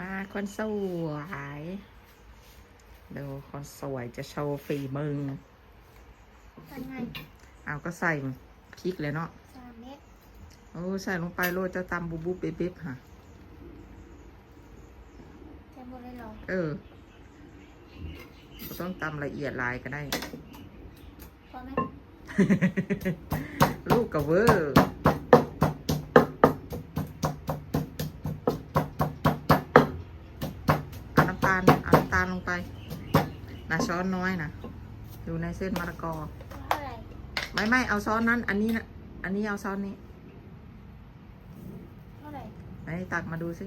มาคนสวยดูคนสวยจะโชว์ฝีมือทำไงเอาก็ใส่พริกเลยเนาะสามเม็ดโอ้ใส่ลงไปโรยจะตำบุบบุบเบ๊บๆค่ะใช้หมดเลยเหรอเออบ่ต้องตำละเอียดหลายก็ได้พอไหม ลูกกะเวอร์ นะช้อนน้อยนะอยู่ในเส้นมะละกอเท่าไหร่ไม่ไม่เอาช้อนนั้น อันนี้นะอันนี้เอาช้อนนี้เท่าไหร่ไหนตักมาดูสิ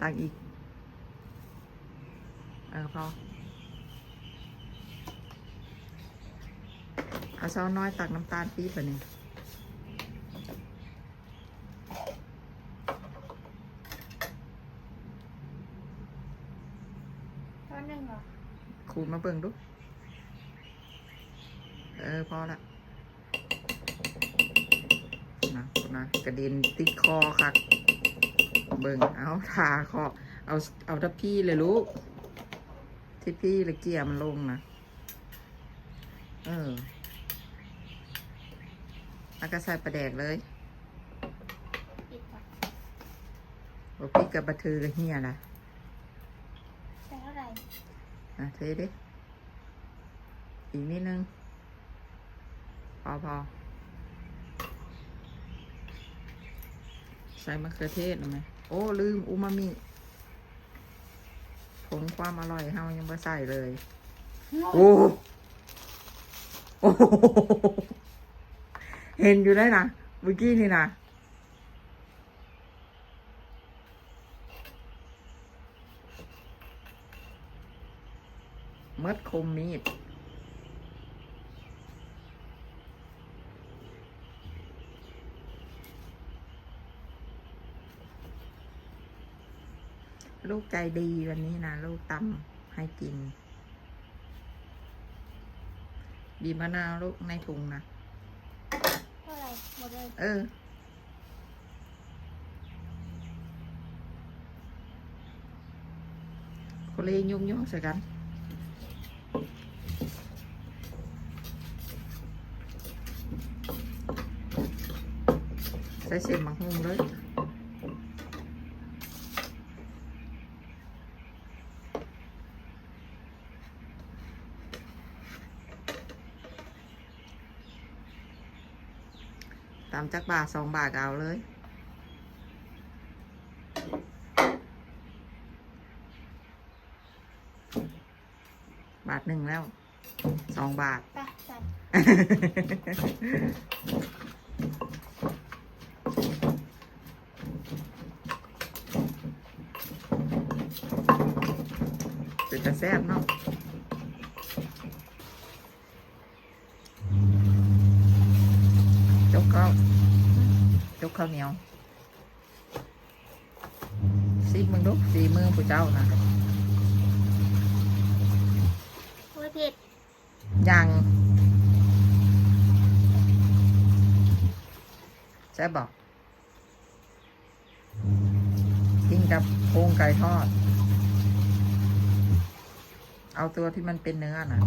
ตักอีก เออพอเอาช้อนน้อยตักน้ำตาลปี๊บไปหนึ่ง เท่า หนึ่งเหรอขูดมาเบิ่งดู เออ พอละนะนะกระเด็นติดคอค่ะ เบิ่งเอาทาคอ เอาเอาทับพี่เลยลูกที่พี่เลยเกี่ยมันลงนะ เออแล้วก็ใส่ปลาแดกเลยปิดก่อนโอ้พี่กับบะเทือกับเฮียนะใช้เท่าไหร่ อะเทดิ อีกนิดนึง พอพอใส่มะเขือเทศหรือไหมโอ้ ลืม อูมามิผงความอร่อยเฮายังไม่ใส่เลย โอ้โอ้โหเห็นอยู่ได้นะเมื่อกี้นี่นะ มดคมมีดลูกใจดีวันนี้นะลูกตำให้กิน บีบมะนาวลูกในถุงนะเท่าไหร่หมดเลยเออโคเลยุ่งยุ่งใส่กัน ส่เส้นมังหุงเลยตามจักบาทสองบาทเอาเลยบาทหนึ่งแล้วสองบาท ไปใส่ เป็นจะแซ่บเนาะจกข้าวจกข้าวเหนียวซีมึงดูสีมือผู้เจ้านะโอ้ยเผ็ดยังใช่บอกกินกับโครงไก่ทอด เอาตัวที่มันเป็นเนื้อนะ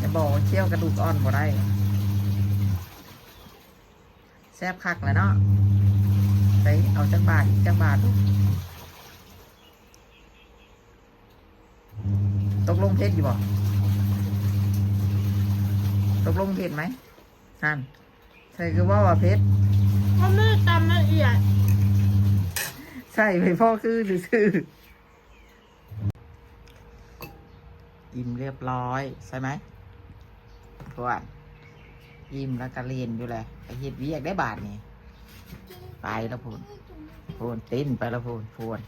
จะบอกว่าเคี่ยวกระดูกอ่อนบ่ได้ แซ่บคักเลยเนาะไปเอาจักบาทอีกจักบาทตกลงเพชรอยู่บ่ตกลงเพชรไหมนั่นใช่คือว่าว่าเพ ชรถ้าไม่ตำละเอียดใช่ไปพ่อคือหรือซื่อยิ้มเรียบร้อย ใช่ไหมทวนอิ่มแล้วก็เรียนอยู่เลยไปเฮ็ดเวียกได้บาทนี่ไปแล้วพูนพูนติ้นไปแล้วพูนพูน